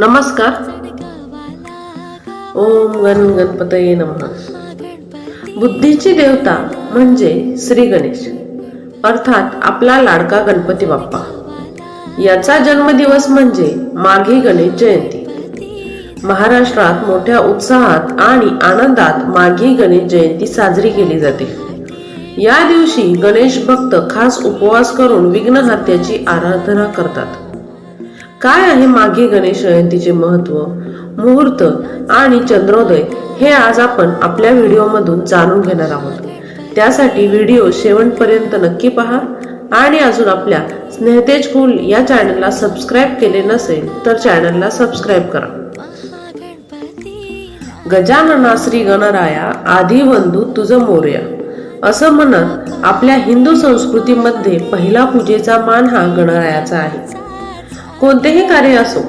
नमस्कार. ओम गण गणपतये नमः. बुद्धीची देवता म्हणजे श्री गणेश. अर्थात आपला लाडका गणपती बाप्पा. याचा जन्मदिवस म्हणजे माघी गणेश जयंती. महाराष्ट्रात मोठ्या उत्साहात आणि आनंदात माघी गणेश जयंती साजरी केली जाते. या दिवशी गणेश भक्त खास उपवास करून विघ्नहर्त्याची आराधना करतात. काय आहे मागे गणेश जयंतीचे महत्त्व? मुहूर्त आणि चंद्रोदय हे आज आपण आपल्या व्हिडिओमधून जाणून घेणार आहोत. त्यासाठी व्हिडिओ शेवटपर्यंत नक्की पहा आणि अजून आपल्या स्नेहतेज कुल या चॅनलला सबस्क्राईब केले नसेल तर चॅनलला सबस्क्राईब करा. गजानना श्री गणराया आधी बंधू तुझं मोर्या. असं म्हणत आपल्या हिंदू संस्कृतीमध्ये पहिला पूजेचा मान हा गणरायाचा आहे. कोणतेही कार्य असो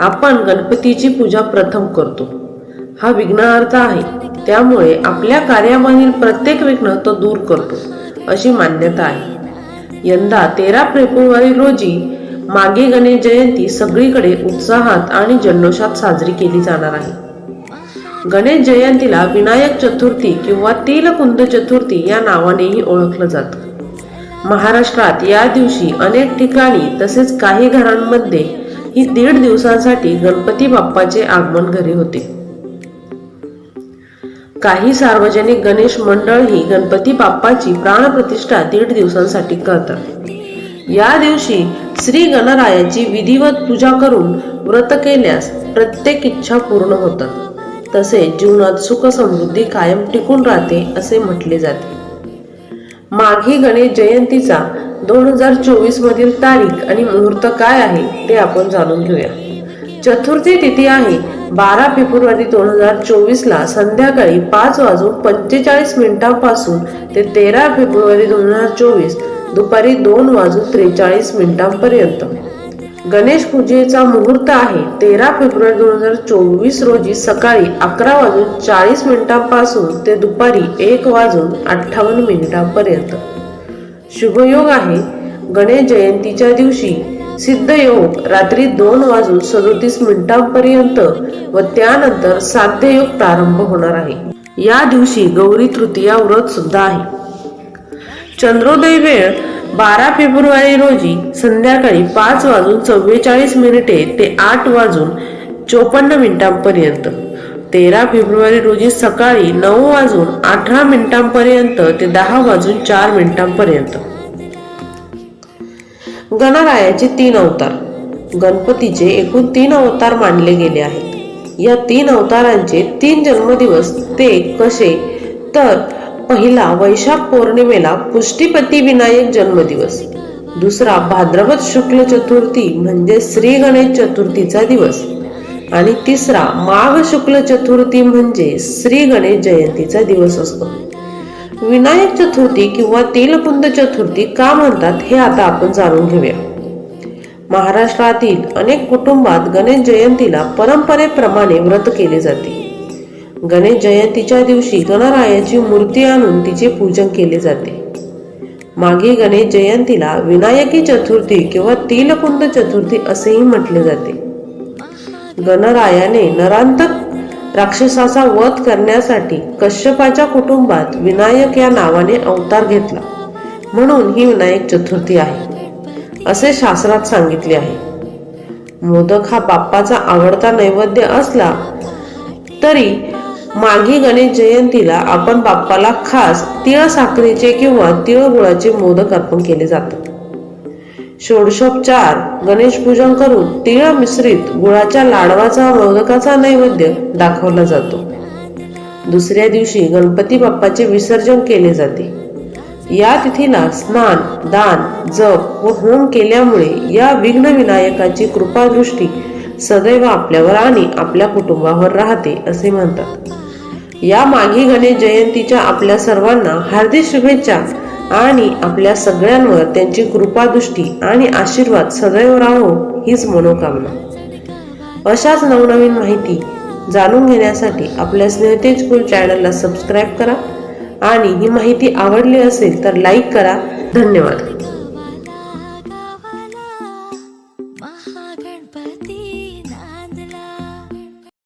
आपण गणपतीची पूजा प्रथम करतो. हा विघ्नार्थ आहे. त्यामुळे आपल्या कार्यामधील प्रत्येक विघ्न तो दूर करतो अशी मान्यता आहे. यंदा तेरा फेब्रुवारी रोजी मागे गणेश जयंती सगळीकडे उत्साहात आणि जल्लोषात साजरी केली जाणार आहे. गणेश जयंतीला विनायक चतुर्थी किंवा तिलकुंद चतुर्थी या नावानेही ओळखलं जातं. महाराष्ट्रात या दिवशी अनेक ठिकाणी तसेच काही घरांमध्ये ही दीड दिवसांसाठी गणपती बाप्पाचे आगमन घरी होते. काही सार्वजनिक गणेश मंडळ ही गणपती बाप्पाची प्राणप्रतिष्ठा दीड दिवसांसाठी करतात. या दिवशी श्री गणरायाची विधिवत पूजा करून व्रत केल्यास प्रत्येक इच्छा पूर्ण होतात. तसेच जीवनात सुख समृद्धी कायम टिकून राहते असे म्हटले जाते. माघी गणेश जयंतीचा दोन हजार चोवीस मधील तारीख आणि मुहूर्त काय आहे ते आपण जाणून घेऊया. चतुर्थी तिथी आहे बारा फेब्रुवारी दोन हजार चोवीसला संध्याकाळी पाच वाजून पंचेचाळीस मिनिटांपासून ते तेरा फेब्रुवारी दोन हजार चोवीस दुपारी दोन वाजून त्रेचाळीस मिनिटांपर्यंत. गणेश पूजेचा मुहूर्त आहे. तेरा फेब्रुवारी दोन हजार चोवीस रोजी सकाळी अकरा वाजून चाळीस मिनिटांपासून ते दुपारी एक वाजून अठ्ठावन्न मिनिटांपर्यंत. शुभयोग आहे. गणेश जयंतीच्या दिवशी सिद्धयोग रात्री दोन वाजून सदोतीस मिनिटांपर्यंत व त्यानंतर साध्ययोग प्रारंभ होणार आहे. या दिवशी गौरी तृतीया व्रत सुद्धा आहे. चंद्रोदय वेळ बारा फेब्रुवारी रोजी संध्याकाळी पाच वाजून चव्वेचाळीस मिनिटे ते आठ वाजून चोपन्न मिनिटांपर्यंत. तेरा फेब्रुवारी रोजी सकाळी नऊ वाजून अठरा मिनिटांपर्यंत ते दहा वाजून चार मिनिटांपर्यंत. गणरायाचे तीन अवतार. गणपतीचे एकूण तीन अवतार मानले गेले आहेत. या तीन अवतारांचे तीन जन्मदिवस ते कसे? तर पहिला वैशाख पौर्णिमेला पुष्टीपती विनायक जन्मदिवस. दुसरा भाद्रपद शुक्ल चतुर्थी म्हणजे श्री गणेश चतुर्थीचा दिवस. आणि तिसरा माघ शुक्ल चतुर्थी म्हणजे श्री गणेश जयंतीचा दिवस असतो. विनायक चतुर्थी किंवा तेलकुंद चतुर्थी का म्हणतात हे आता आपण जाणून घेऊया. महाराष्ट्रातील अनेक कुटुंबात गणेश जयंतीला परंपरेप्रमाणे व्रत केले जाते. गणेश जयंतीच्या दिवशी गणरायाची मूर्ती आणून तिचे पूजन केले जाते. मागे गणेश जयंतीला विनायकी चतुर्थी किंवा तिलकुंद चतुर्थी असेही म्हटले जाते. गणरायाने नरांतक राक्षसाचा वध करण्यासाठी कश्यपाच्या कुटुंबात विनायक या नावाने अवतार घेतला. म्हणून ही विनायक चतुर्थी आहे असे शास्त्रात सांगितले आहे. मोदक हा बाप्पाचा आवडता नैवेद्य असला तरी माघी गणेश जयंतीला आपण बाप्पाला खास तिळ साखरेचे किंवा तिळ गुळाचे मोदक अर्पण केले जातात. षोडशोपचार गणेश पूजन करून तिळ मिश्रित गुळाच्या लाडवाचा मोदकाचा नैवेद्य दाखवला जातो. दुसऱ्या दिवशी गणपती बाप्पाचे विसर्जन केले जाते. या तिथीला स्नान दान जप व होम केल्यामुळे या विघ्न विनायकाची कृपादृष्टी सदैव आपल्यावर आणि आपल्या कुटुंबावर राहते असे म्हणतात. या माघी गणेश जयंतीच्या आपल्या सर्वांना हार्दिक शुभेच्छा आणि आपल्या सगळ्यांवर त्यांची कृपादृष्टी आणि आशीर्वाद सदैव राहो हीच मनोकामना. अशाच नवनवीन माहिती जाणून घेण्यासाठी आपल्या स्नेहतेज कुल चॅनलला सबस्क्राईब करा आणि ही माहिती आवडली असेल तर लाईक करा. धन्यवाद.